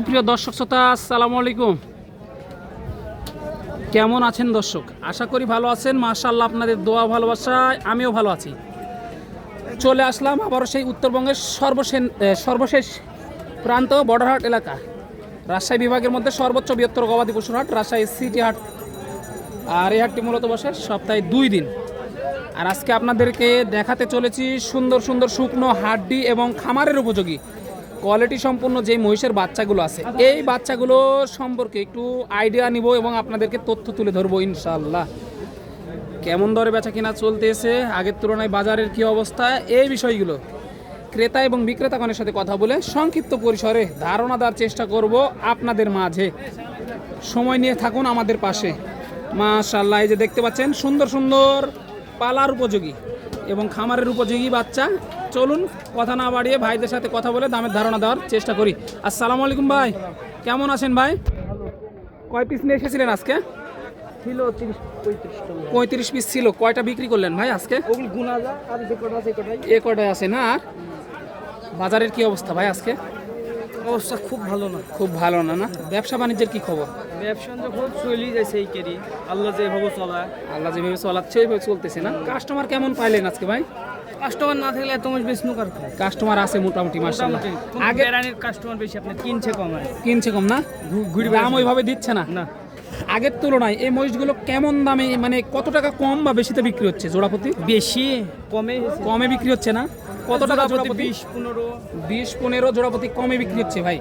সুপ্রিয় দর্শক শ্রোতা, আসসালামু আলাইকুম। কেমন আছেন দর্শক? আশা করি ভালো আছেন। মাশাল্লাহ আপনাদের দোয়া ভালোবাসায় আমিও ভালো আছি। চলে আসলাম আবারও সেই উত্তরবঙ্গের সর্বশেষ সর্বশেষ প্রান্ত, বর্ডারহাট এলাকা। রাজশাহী বিভাগের মধ্যে সর্বোচ্চ বৃহত্তর গবাদি পশুর হাট, রাজশাহী সিটি হাট। আর এই হাটটি মূলত বসে সপ্তাহে দুই দিন। আর আজকে আপনাদেরকে দেখাতে চলেছি সুন্দর সুন্দর শুকনো হাড্ডি এবং খামারের উপযোগী কোয়ালিটি সম্পন্ন যে মহিষের বাচ্চাগুলো আছে, এই বাচ্চাগুলো সম্পর্কে একটু আইডিয়া নিব এবং আপনাদেরকে তথ্য তুলে ধরবো ইনশাল্লাহ কেমন দরে বেচা কিনা চলতেছে, আগের তুলনায় বাজারের কি অবস্থা, এই বিষয়গুলো ক্রেতা এবং বিক্রেতাগণের সাথে কথা বলে সংক্ষিপ্ত পরিসরে ধারণা দেওয়ার চেষ্টা করব আপনাদের মাঝে। সময় নিয়ে থাকুন আমাদের পাশে। মাশাল্লাহ এই যে দেখতে পাচ্ছেন, সুন্দর সুন্দর পালার উপযোগী এবং খামারের উপযোগী বাচ্চা। চলুন কথা না বাড়িয়ে ভাইদের সাথে কথা বলে দামের ধারণা দেওয়ার চেষ্টা করি। আসসালামু আলাইকুম ভাই। কেমন আছেন ভাই? কয় পিস নিয়ে এসেছিলেন আজকে? ছিল তিরিশ পঁয়ত্রিশ পিস ছিল। কয়টা বিক্রি করলেন ভাই আজকে? এ কটায় আছে না আর? বাজারের কি অবস্থা ভাই আজকে? অবস্থা খুব ভালো না। খুব ভালো না না? ব্যবসা বাণিজ্যের কি খবর? ব্যবসা যখন চলি যায় সেই কেরি। আল্লাহ যেভাবে চলা আল্লাহ যেভাবে চলাচ্ছে ওইভাবে চলতেছে না? কাস্টমার কেমন পাইলেন আজকে ভাই? কাস্টমার না থাকলে এত মাস বেশ নুকার কাস্টমার আছে মোটামুটি মার্শাল্লাহ আগে আগে কাস্টমার বেশি আপনার কিনছে কম কিনছে কম না? ঘুরে দাম ওইভাবে দিচ্ছে না। না। আগের তুলনায় এই মহিষগুলো কেমন দামে মানে কত টাকা কম বা বেশিতে বিক্রি হচ্ছে জোড়াপতি? বেশি কমে কমে বিক্রি হচ্ছে না? কত টাকা জোড়াপতি? বিশ পনেরো। বিশ পনেরো জোড়াপতি কমে বিক্রি হচ্ছে ভাই।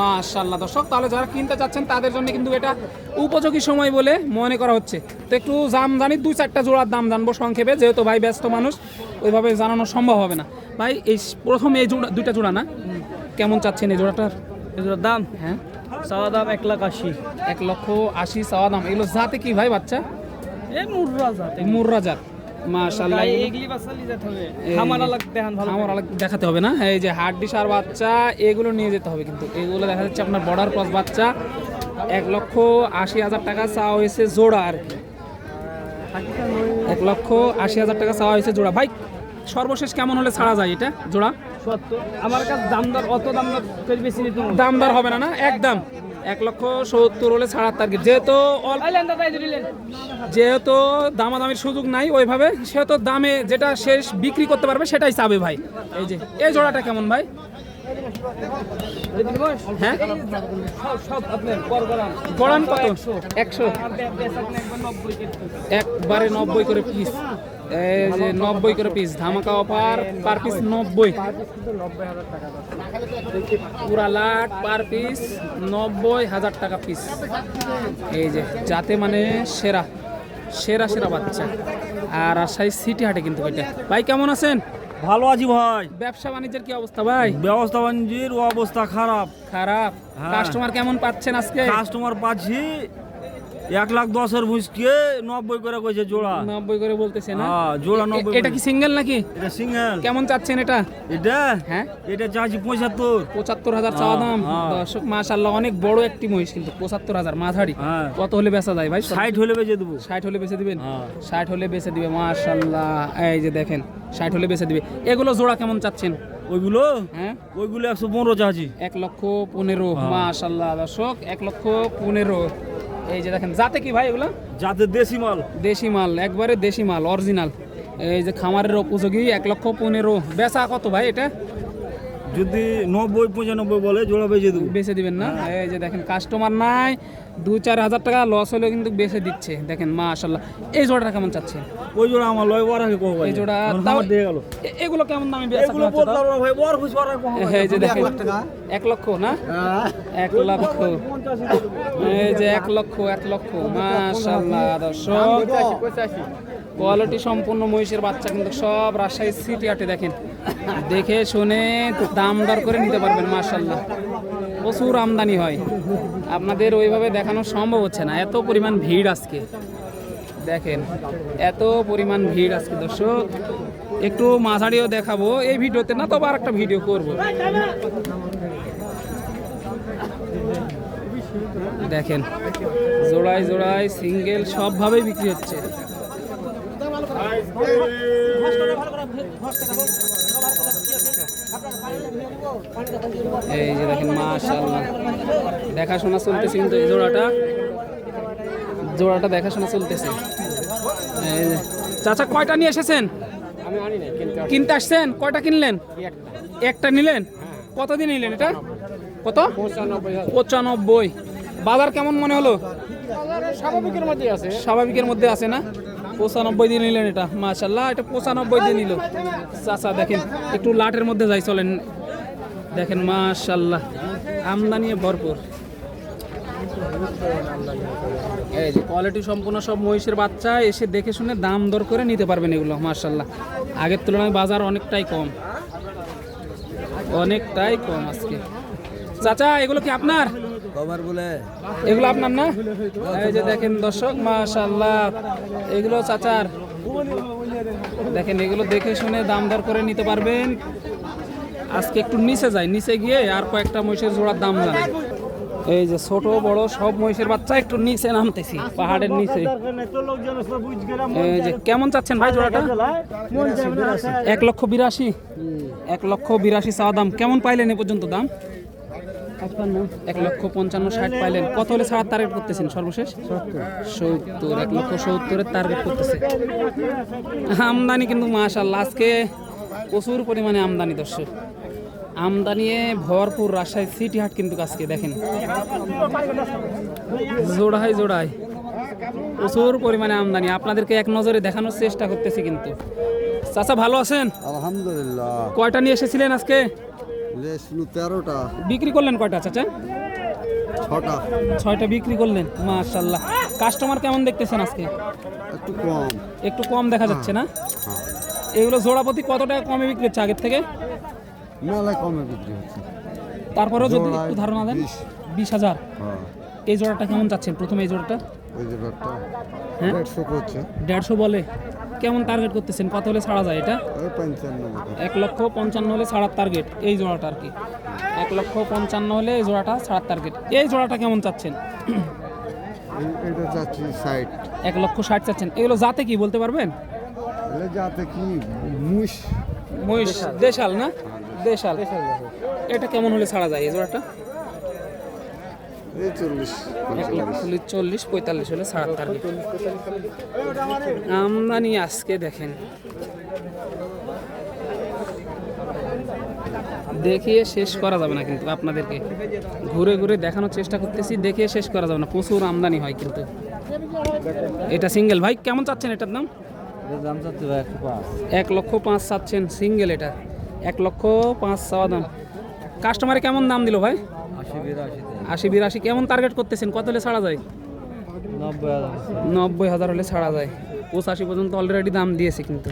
মাশাল্লাহ দর্শক তাহলে যারা কিনতে চাচ্ছেন তাদের জন্য কিন্তু এটা উপযোগী সময় বলে মনে করা হচ্ছে। তো একটু দাম জানি দুই চারটা জোড়ার দাম জানব সংক্ষেপে যেহেতু ভাই ব্যস্ত মানুষ ওইভাবে জানানো সম্ভব হবে না। ভাই এই প্রথম এই জোড়া দুইটা জোড়া না? কেমন চাচ্ছেন এই জোড়াটার? এই জোড়ার দাম? হ্যাঁ। চাওয়া দাম এক লাখ আশি। এক লক্ষ আশি চাওয়া দাম। এগুলো জাতে কি ভাই বাচ্চা? এই মুর্রা যাতে মুর্রাজাত মাশাল্লাহ এগুলি হবে। দেখান ভালো আলাদা দেখাতে হবে না। এই যে হাড্ডি সার বাচ্চা এগুলো নিয়ে যেতে হবে কিন্তু। এগুলো দেখা যাচ্ছে আপনার বর্ডার ক্রস বাচ্চা। এক লক্ষ আশি হাজার টাকা চাওয়া হয়েছে জোড়া আর কি। এক লক্ষ আশি হাজার টাকা চাওয়া হয়েছে জোড়া। ভাই সর্বশেষ কেমন হলে ছাড়া যায় এটা জোড়া? আমার কাছে দামদার অত দাম দর ফের বেশি দামদার হবে না না? একদম। এক লক্ষ সত্তর হলে ছাড়ার টার্গেট যেহেতু। যেহেতু দামাদামির সুযোগ নাই ওইভাবে, সেহেতু দামে যেটা শেষ বিক্রি করতে পারবে সেটাই চাবে ভাই। এই যে, এই জোড়াটা কেমন ভাই? হ্যাঁ? একবার নব্বই করে পিস যে নব্বই করে পিস ধামাকা অফার পার পিস নব্বই। পুরা লাট পার পিস নব্বই হাজার টাকা পিস এই যে যাতে মানে সেরা সেরা সেরা বাচ্চা। আর রাজশাহী সিটি হাটে কিন্তু এটা। ভাই কেমন আছেন? ভালো আছি ভাই। ব্যবসা বাণিজ্যের কি অবস্থা ভাই? ব্যবস্থা বাণিজ্যের অবস্থা খারাপ। খারাপ। হ্যাঁ। কাস্টমার কেমন পাচ্ছেন আজকে? কাস্টমার পাচ্ছি এক লাখ দশের ভুষকে নব্বই করে কইছে জোড়া। নব্বই করে বলতেছে না? হ্যাঁ, জোড়া নব্বই এটা কি সিঙ্গেল নাকি? এটা সিঙ্গেল। কেমন চাচ্ছেন এটা? এটা? হ্যাঁ। এটা চাচ্ছি পঁচাত্তর। পঁচাত্তর হাজার চাওয়া দাম। হ্যাঁ। দর্শক মাশাল্লাহ অনেক বড় একটি মহিষ কিন্তু। পঁচাত্তর হাজার মাঝারি। হ্যাঁ। কত হলে বেচা যায় ভাই? ষাট হলে বেজে দেবো। ষাট হলে বেচে দিবেন? হ্যাঁ। ষাট হলে বেচে দিবে মাশাল্লাহ এই যে দেখেন ষাট হলে বেচে দিবে। এগুলো জোড়া কেমন চাচ্ছেন? ওইগুলো? হ্যাঁ। ওইগুলো একশো পনেরো চাচ্ছি। এক লক্ষ পনেরো হ্যাঁ। মাশাল্লাহ দর্শক এক লক্ষ পনেরো। এই যে দেখেন জাতে কি ভাই এগুলো? জাতে দেশি মাল। দেশি মাল একবারে দেশি মাল অরিজিনাল এই যে খামারের উপযোগী এক লক্ষ পনেরো। বেচা কত ভাই এটা? যদি নব্বই পঁচানব্বই বলে জোড়া বেঁচে দেবো। বেচে দিবেন না? এই যে দেখেন কাস্টমার নাই দু চার হাজার টাকা লস হলেও কিন্তু বেচে দিচ্ছে। দেখেন মাশাল্লাহ এই জোড়াটা কেমন চাচ্ছে ওই জোড়া আমার লয় বড় আগে কো এই জোড়া তাও- দিয়ে গেল। এগুলো কেমন দামে বেচা এগুলো না ভাই বড় খুশি বড় কম এই যে দেখেন এক লক্ষ না? এক লক্ষ এই যে এক লক্ষ এক লক্ষ। মাশাল্লাহ দর্শক। কোয়ালিটি সম্পূর্ণ মহিষের বাচ্চা কিন্তু সব রাজশাহী সিটি হাটে দেখেন। দেখে শুনে দাম দর করে নিতে পারবেন মাশাল্লাহ প্রচুর আমদানি হয়। আপনাদের ওইভাবে দেখানো সম্ভব হচ্ছে না। এত পরিমাণ ভিড় আজকে। দেখেন, এত পরিমাণ ভিড় আজকে, দর্শক। একটু মাঝারিও দেখাবো। এই ভিডিওতে না, তবে আর একটা ভিডিও করব। দেখেন, জোড়ায় জোড়ায় সিঙ্গেল সবভাবেই বিক্রি হচ্ছে। এই যে দেখেন মাশাআল্লাহ। দেখাশোনা চলতেছে কিন্তু এই জোড়াটা। জোড়াটা দেখাশোনা চলতেছে। চাচা কয়টা নিয়ে এসেছেন? কিনতে আসছেন? কয়টা কিনলেন? একটা। নিলেন? কতদিন নিলেন এটা? কত? পঁচানব্বই বাজার কেমন মনে হলো? স্বাভাবিকের মধ্যে আছে। স্বাভাবিকের মধ্যে আছে না? পঁচানব্বই দিন নিলেন এটা। মাশাল্লাহ এটা পঁচানব্বই দিন নিল। চাচা, দেখেন, একটু লাটের মধ্যে যাই, চলেন। দেখেন মাশাল্লাহ আমদানি ভরপুর। এই যে কোয়ালিটি সম্পূর্ণ সব মহিষের বাচ্চা, এসে দেখে শুনে দাম দর করে নিতে পারবেন এগুলো মাশাল্লাহ আগের তুলনায় বাজার অনেকটাই কম। অনেকটাই কম আজকে। চাচা, এগুলো কি আপনার? কবার বলে। এগুলো আপনার না? এই যে দেখেন দর্শক মাশাল্লাহ এগুলো চাচার। দেখেন, এগুলো দেখে শুনে দাম দর করে নিতে পারবেন। আজকে একটু নিচে যাই। নিচে গিয়ে আর কয়েকটা মহিষের জোড়ার দাম জানাই এই যে ছোট, বড় সব মহিষের বাচ্চা একটু নিচে নামতেছি, পাহাড়ের নিচে। এই যে কেমন চাচ্ছেন ভাই জোড়াটা? এক লক্ষ বিরাশি। এক লক্ষ বিরাশি চাওয়া দাম। কেমন পাইলেন এ পর্যন্ত দাম? এক লক্ষ পঞ্চান্ন ষাট পাইলেন। কত হলে ছাড়ার টার্গেট করতেছেন সর্বশেষ? সত্তর এক লক্ষ সত্তরের টার্গেট করতেছে। আমদানি কিন্তু মাশাল্লাহ আজকে প্রচুর পরিমাণে আমদানি দর্শক। আমদানি ভরপুর রাজশাহী সিটি হাট কিন্তু আজকে দেখেন। জোড়াই জোড়াই প্রচুর পরিমাণে আমদানি। আপনাদেরকে এক নজরে দেখানোর চেষ্টা করতেছি কিন্তু। চাচা ভালো আছেন? আলহামদুলিল্লাহ। কয়টা নিয়ে এসেছিলেন আজকে? তেরোটা। বিক্রি করলেন কয়টা চাচা? ছটা। ছয়টা বিক্রি করলেন মাশাল্লাহ কাস্টমার কেমন দেখতেছেন আজকে? একটু কম। একটু কম দেখা যাচ্ছে না? হ্যাঁ। এগুলো জোড়াপতি কত টাকা কমে বিক্রি হচ্ছে আগের থেকে? মেলায় কমে বিক্রি হচ্ছে। তারপরেও যদি একটু ধারণা দেন বিশ। হাজার। হ্যাঁ। এই জোড়াটা কেমন চাচ্ছেন প্রথমে এই জোড়াটা? ওই ব্যাগটা হ্যাঁ? দেড়শো বলে? কেমন টার্গেট করতেছেন? কত হলে ছাড়া যায় এটা? এক লক্ষ পঞ্চান্ন হলে ছাড়ার টার্গেট এই জোড়াটা আর কি। এক লক্ষ পঞ্চান্ন হলে এই জোড়াটা ছাড়ার টার্গেট এই জোড়াটা কেমন চাচ্ছেন? এক লক্ষ ষাট চাচ্ছেন। এগুলো যাতে কি বলতে পারবেন? যাতে কি মুশ মহিষ দেশাল না? দেশাল। এটা কেমন হলে ছাড়া যায় এই জোড়াটা? চল্লিশ চল্লিশ পঁয়তাল্লিশ হলে ছাড়ার টার্গেট আমদানি আজকে দেখেন। দেখিয়ে শেষ করা যাবে না কিন্তু আপনাদেরকে। ঘুরে ঘুরে দেখানোর চেষ্টা করতেছি দেখিয়ে শেষ করা যাবে না। প্রচুর আমদানি হয় কিন্তু। এটা সিঙ্গেল। ভাই কেমন চাচ্ছেন এটার দাম? এক লক্ষ পাঁচ চাচ্ছেন সিঙ্গেল এটা। এক লক্ষ পাঁচ চাওয়া দাম। কাস্টমারে কেমন দাম দিল ভাই? আশি বিরাশি আশি বিরাশি কেমন টার্গেট করতেছেন? কত হলে ছাড়া যায়? নব্বই হাজার। হলে ছাড়া যায়। পঁচাশি পর্যন্ত অলরেডি দাম দিয়েছে কিন্তু।